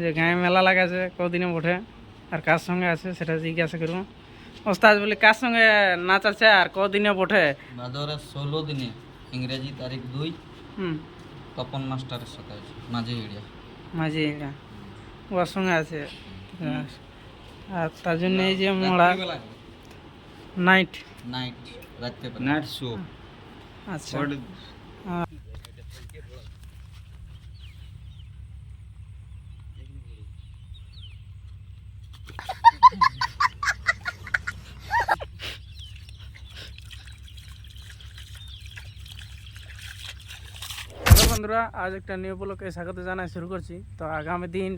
যে গায়ে মেলা লাগাছে কদিনে বটে আর কার সঙ্গে আছে সেটা জিজ্ঞাসা করব। ওস্তাদ বলি কার সঙ্গে নাচ আছে আর কদিনে বটে? ভাদরের ষোলো দিনে ইংরেজি তারিখ দুই হুম। তপন মাস্টারের সাথে আছে মাঝে এরিয়া। মাঝি এটা ওর সঙ্গে আছে। আর তার জন্য এই যে মোড়া নাইট। নাইট রাত্রে নাইট শো। আচ্ছা। বন্ধুরা, আজ একটা নিউ ব্লকে স্বাগত জানাই, শুরু করছি। তো আগামী দিন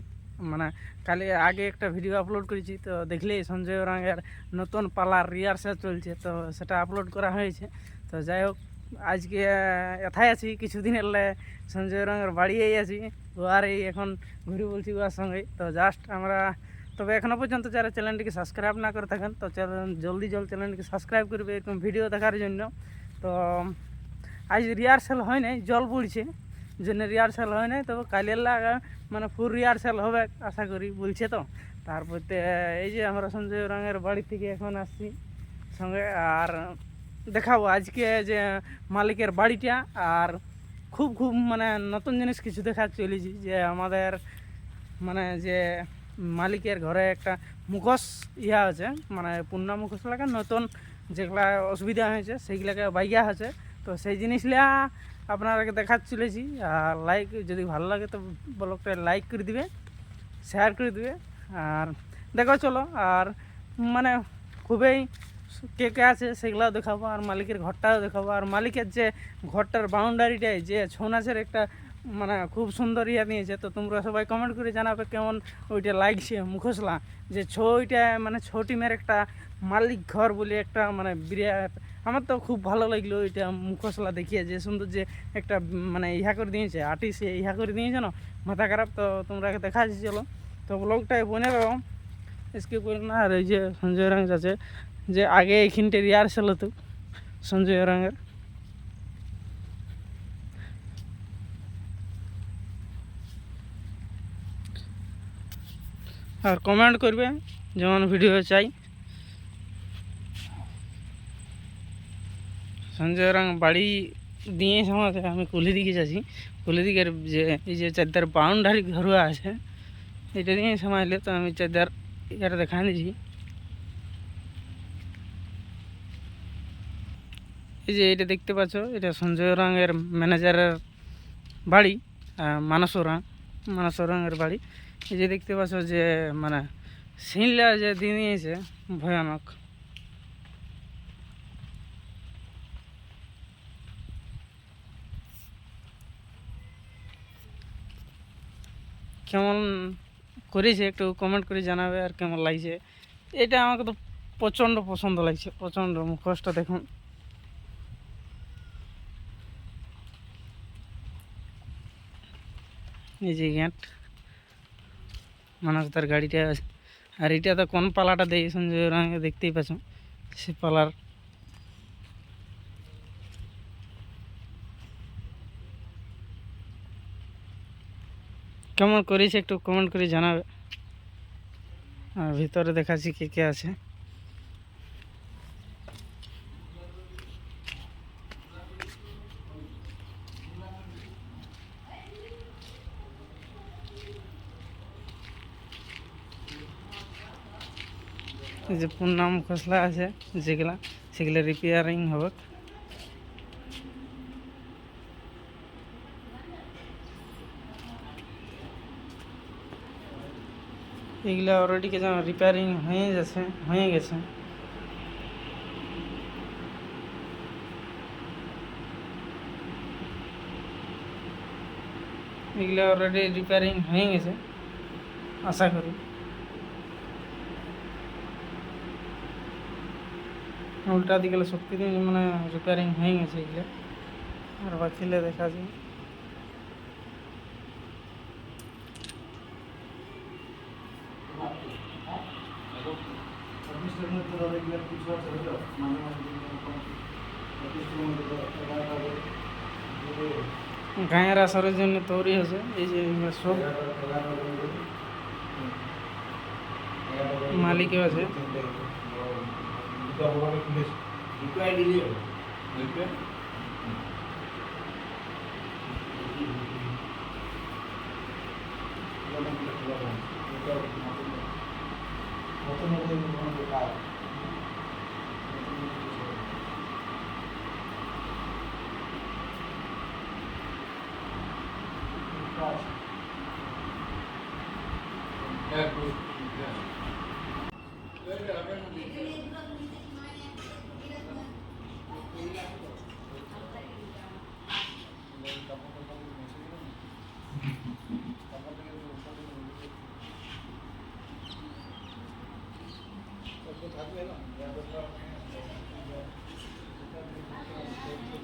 মানে কালি আগে একটা ভিডিও আপলোড করেছি, তো দেখলেই সঞ্জয় রঙের নতুন পালার রিহার্সাল চলছে, তো সেটা আপলোড করা হয়েছে। তো যাই হোক, আজকে এথায় আছি, কিছুদিন এলে সঞ্জয় রঙের বাড়িয়েই আছি। ও আর এই এখন ঘুরে বলছি ওর সঙ্গে। তো জাস্ট আমরা, তবে এখনও পর্যন্ত যারা চ্যানেলটিকে সাবস্ক্রাইব না করে থাকেন, তো জলদি জল চ্যানেলটিকে সাবস্ক্রাইব করবে এরকম ভিডিও দেখার জন্য। তো, আজ রিহার্সাল হয় নাই, জল পড়ছে। জন্য রিহার্সাল হয় নাই, তবে কালের লাগা মানে ফুল রিহার্সাল হবে আশা করি, বলছে তো। তারপর এই যে আমরা সঞ্জয় রঙের বাড়ি থেকে এখন আসছি, সঙ্গে আর দেখাবো আজকে যে মালিকের বাড়িটা, আর খুব খুব মানে নতুন জিনিস কিছু দেখা চলেছি, যে আমাদের মানে যে মালিকের ঘরে একটা মুখোশ ইয়া আছে মানে পূর্ণ মুখোশ লাগা, নতুন যেগুলা অসুবিধা হয়েছে, সেইগুলাকে বাইয়া আছে। তো সেই জিনিসগুলা আপনারাকে দেখার চলেছি। আর লাইক যদি ভালো লাগে তো ব্লগটা লাইক করে দিবে শেয়ার করে দিবে। আর দেখো চলো, আর মানে খুবই কে কে আছে সেগুলাও দেখাবো, আর মালিকের ঘরটাও দেখাবো। আর মালিকের যে ঘরটার বাউন্ডারিটায় যে ছৌ নাচের একটা মানে খুব সুন্দর ইয়া নিয়েছে, তো তোমরা সবাই কমেন্ট করে জানাবে কেমন ওইটা লাগছে মুখোশলা। যে ছইটা মানে ছৌ টিমের একটা মালিক ঘর বলে একটা মানে বিরাট আমার তো খুব ভালো লাগল ওইটা মুখোশলা দেখিয়ে যে সুন্দর যে একটা মানে ইহা করে দিয়েছে আর্টিস্ট ইহা করে দিয়েছে না? মাথা খারাপ তো তোমরা দেখা চলো। তো ব্লগটায় বনে রাখো স্কিপ করে না, আর এই যে সঞ্জয় রঙ আছে, যে আগে এইখানটা রিহার্সাল হতো সঞ্জয় রঙের আর কমেন্ট করবে, যেমন ভিডিও চাই। সঞ্জয় রঙ বাড়ি দিয়ে সময় আমি কুলি দিকে যাচ্ছি। কুলি দিকের যে, এই যে চারদার বাউন্ডারি ঘরুয়া আছে, এটা দিয়ে সামাইলে তো আমি চারদার এটা দেখা দিয়েছি এই যে এটা দেখতে পাচ্ছ, এটা সঞ্জয় রঙের ম্যানেজারের বাড়ি মানস রাং মানস রঙের বাড়ি। এই যে দেখতে পাচ্ছ যে মানে সিনলা যে দিন নিয়েছে ভয়ানক। কেমন করেছে, একটু কমেন্ট করে জানাবে আর কেমন লাগছে। এটা আমাকে তো প্রচণ্ড পছন্দ লাগছে, প্রচণ্ড মুখোশটা দেখুন। এই যে গ্যাট মানুষ তার গাড়িটা আর এটা তো কোন পালাটা দেয় সঞ্জয় রঙে দেখতেই পাচ্ছ সে পালার কেমন করেছে একটু কমেন্ট করে জানাবে। আর ভিতরে দেখাচ্ছি কে কে আছে। এই যে পূর্ণাম খসলা আছে, যেগুলা, সেগুলা রিপেয়ারিং হবে। এগুলা অলরেডি কে যেন রিপেয়ারিং হয়ে গেছে হয়ে গেছে। এগুলা অলরেডি রিপেয়ারিং হয়ে গেছে, আশা করি। উল্টা দিকে দিয়ে মানে রিপেয়ারিং হয়ে গেছে এগুলো। আর বাকিলে দেখা যায় હવે મેં પૂછવા ચડ્યો માનવ ગાયરા સરોજનને તોરી હશે એ જે શોપ માલિક એવા છે.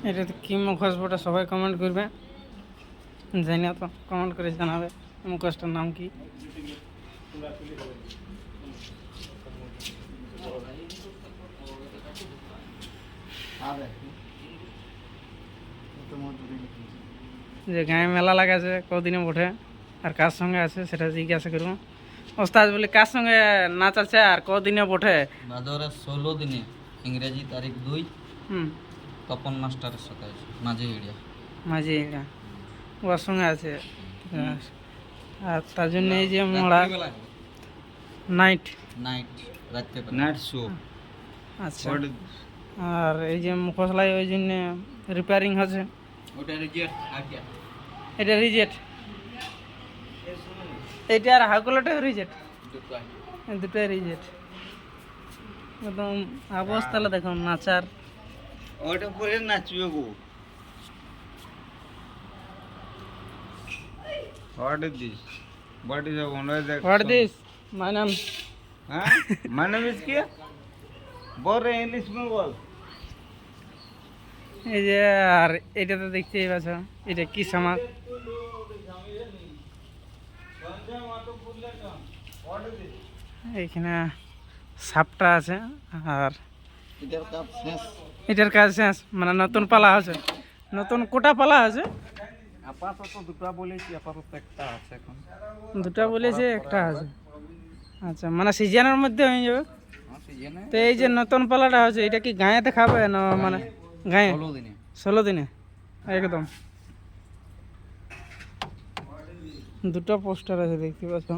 এটাতে কি ওটা সবাই কমেন্ট করবে। জানি না তো কমেন্ট করে জানাবে মুখোশটার নাম কি? যে গায়ে মেলা লাগাছে কদিনে ওঠে আর কার সঙ্গে আছে সেটা জিজ্ঞাসা করব। ওস্তাদ বলি কার সঙ্গে নাচ আছে আর কদিনে ওঠে ভাদরের ষোলো দিনে ইংরেজি তারিখ দুই হুম। তপন মাস্টারের সাথে আছে মাঝে এরিয়া। মাঝে এরা ওর সঙ্গে আছে। আর তার জন্য এই যে মোড়া নাইট। Night night show. আচ্ছা। আর এই যে মুখোশলাই ওই জন্য রিপেয়ারিং হচ্ছে। ওটা রিজেক্ট এটা রিজেক্ট এটা আর হাকুলাটা রিজেক্ট দুটো দুটোই রিজেক্ট একদম অবস্থাটা দেখুন নাচার। ওটা পরে নাচবে গো What is this? What is the owner of the what this my নাম Huh? My name is क्या? बोल रहे इंग्लिश में बोल এই যে আর এটা তো দেখতেই পাচ্ছ এটা কি সামাজ এইখানে সাপটা আছে আর এটার কাপ শেষ এটার কাজ শেষ মানে নতুন পালা আছে নতুন কোটা পালা আছে আপাতত দুটো বলেছি আপাতত একটা আছে এখন? দুটা বলেছে একটা আছে। আচ্ছা মানে সিজনের মধ্যে হয়ে যাবে। তো এই যে নতুন পালাটা আছে এটা কি গাঁয়েতে খাবে না মানে গাঁয়ে? ষোলো দিনে। ষোলো দিনে? একদম। দুটো পোস্টার আছে দেখতে পাচ্ছ?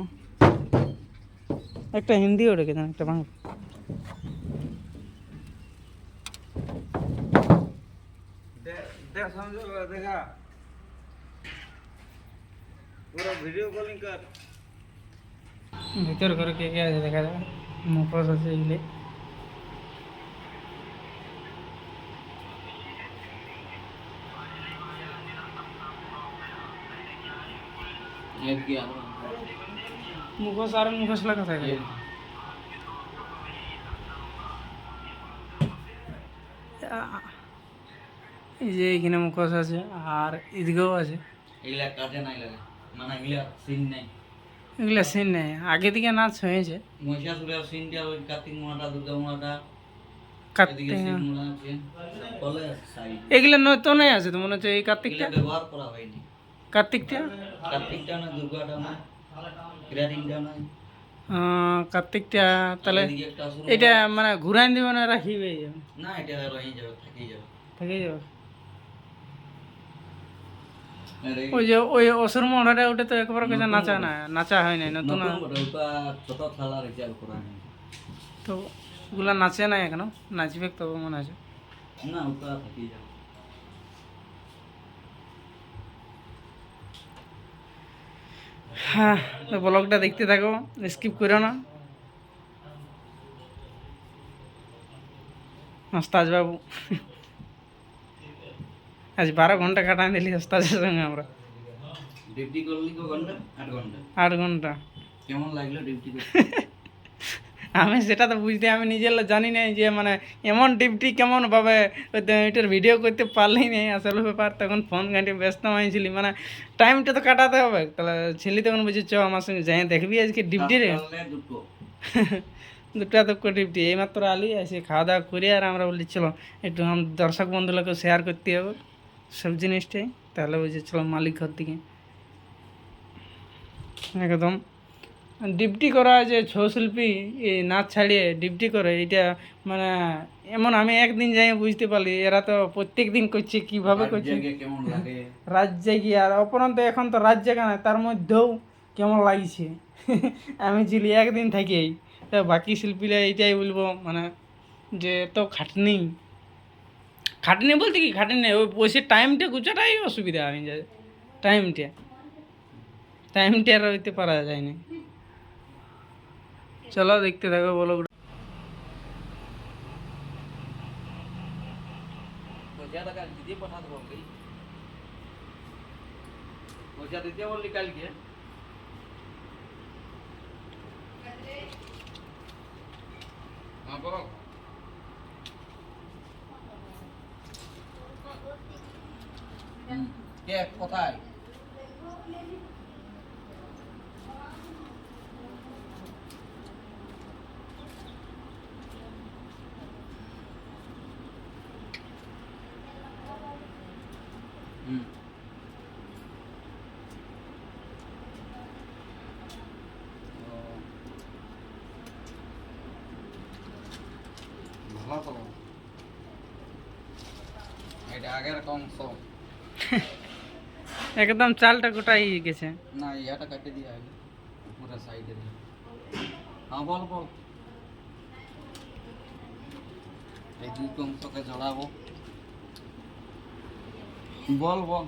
একটা হিন্দিও রেখেছেন একটা বাংলা। देख ভিতর ঘরে কে কে আছে দেখা যাবে। মুখোশ আছে এগুলি। মুখোশ আর মুখোশ লাগা থাকে এই যে এখানে মুখোশ আছে আর ঈদগাও আছে। এগুলা কাজে নাই লাগে। মানে এগুলা সিন নাই। এগুলো সিন নেই। আগে দিকে নাচ হয়েছে। মহিষাসুরের সিনটা ওই কার্তিক মোড়াটা দুর্গা মোড়াটা কার্তিক মোড়া আছে। বলে সাইড এগুলো নতুনই আছে তো মনে হচ্ছে এই কার্তিকটা? ব্যবহার করা হয়নি। কার্তিকটা? কার্তিকটা না দুর্গাটা না কার্তিকটা তাহলে এটা মানে ঘুরাই দিবে না রাখিবে না এটা রয়ে যাবে থেকেই যাবে। থেকে যাবে? ওই যে ওই অসুর মোড়াটা ওটা তো একবার কাছে নাচা না নাচা হয় নাই নতুন ছোট করা তো ওগুলা নাচে না এখনও? নাচবে তবে মনে আছে? না ওটা থেকেই যাবে। হ্যাঁ তো ব্লগটা দেখতে থাকো স্কিপ করো না। ওস্তাজ বাবু। আজ বারো ঘণ্টা কাটাই দিলি ওস্তাজের সঙ্গে আমরা। ডিউটি করলি কো ঘণ্টা? আট ঘণ্টা। আট ঘণ্টা। কেমন লাগল ডিউটি আমি সেটা তো বুঝতে আমি নিজের জানি না যে মানে এমন ডিপটি কেমন ভাবে এটার ভিডিও করতে পারলেই নেই আসল ব্যাপার তখন ফোন ঘাঁটি ব্যস্ত হয়েছিলি। মানে টাইমটা তো কাটাতে হবে। তাহলে ছেলে তখন বুঝে চ আমার সঙ্গে যাই দেখবি আজকে ডিপটি রে? দুটো। দুটা তো ডিপটি এইমাত্র আলি এসে খাওয়া দাওয়া করে আর আমরা বলি চলো একটু আম দর্শক বন্ধুগুলোকে শেয়ার করতে হবে। সব জিনিসটাই। তাহলে বুঝে চলো মালিক ঘর দিকে। একদম। ডিপটি করা যে ছৌ শিল্পী এই নাচ ছাড়িয়ে ডিপটি করে এটা মানে এমন আমি একদিন যাই বুঝতে পারলি এরা তো প্রত্যেক দিন করছে কীভাবে করছে। জেগে রাজ্যে গিয়ে আর অপরন্ত এখন তো রাত জায়গা না তার মধ্যেও কেমন লাগছে। আমি ছিলি একদিন থেকেই। তো বাকি শিল্পীরা এইটাই বলব মানে যে তো খাটনি। খাটনি বলতে কি খাটনি নেই ওই বসে টাইমটা গুছাটাই অসুবিধা আমি যাই টাইমটা টাইমটা আর হইতে পারা যায় না চলো দেখতে থাকো বলো পয়সা টাকা দিতে পাঠা কে কোথায়? হুম। ভালো তো। এটা আগের অংশ একদম চালটা গোটাই গেছে। না ইয়াটা কেটে দিয়ে আগে পুরো সাইডে দিয়ে। হ্যাঁ বল বল। এই দুই অংশকে জড়াবো। বল বল।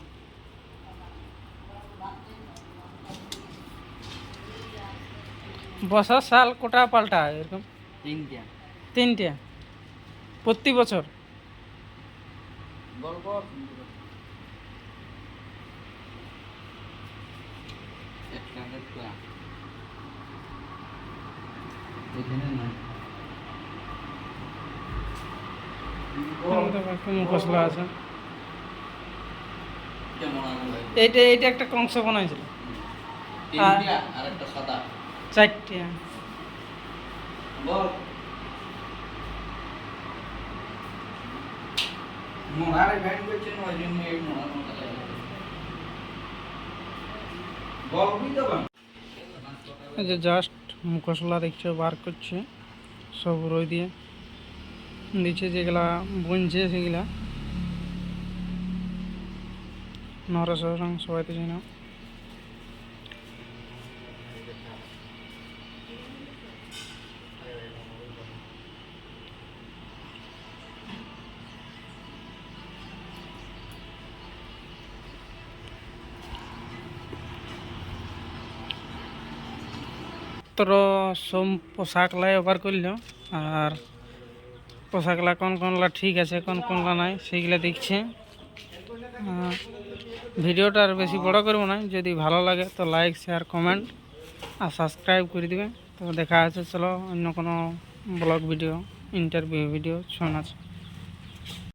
বছর সাল কোটা পাল্টা এরকম। তিনটা। তিনটে। প্রতি বছর। বল বল একটা একটা এখানে না মশলা আছে? এইটা এইটা একটা কংস বানাইছিল। আর একটা সাদা। চারটে। বল। মোনারে ভ্যান করছেন ওই জন্য এই লাগে। বল বুঝতে পারেন জাস্ট মশলা দেখছ বার করছে, সব রই দিয়ে। দিচ্ছে যেগুলা বুনছে সেগুলা। নরসং সবাই তো জানো। তোর সব পোশাকলাই ওভার করল। আর পোশাকলা কোন কোনলা ঠিক আছে, কোন কোনলা নাই, সেইগুলা দেখছে। ভিডিওটা আর বেশি বড় করব না, যদি ভালো লাগে তো লাইক শেয়ার কমেন্ট আর সাবস্ক্রাইব করে দিবে। তো দেখা আছে চলো অন্য কোনো ব্লগ ভিডিও ইন্টারভিউ ভিডিও শোনাচ্ছে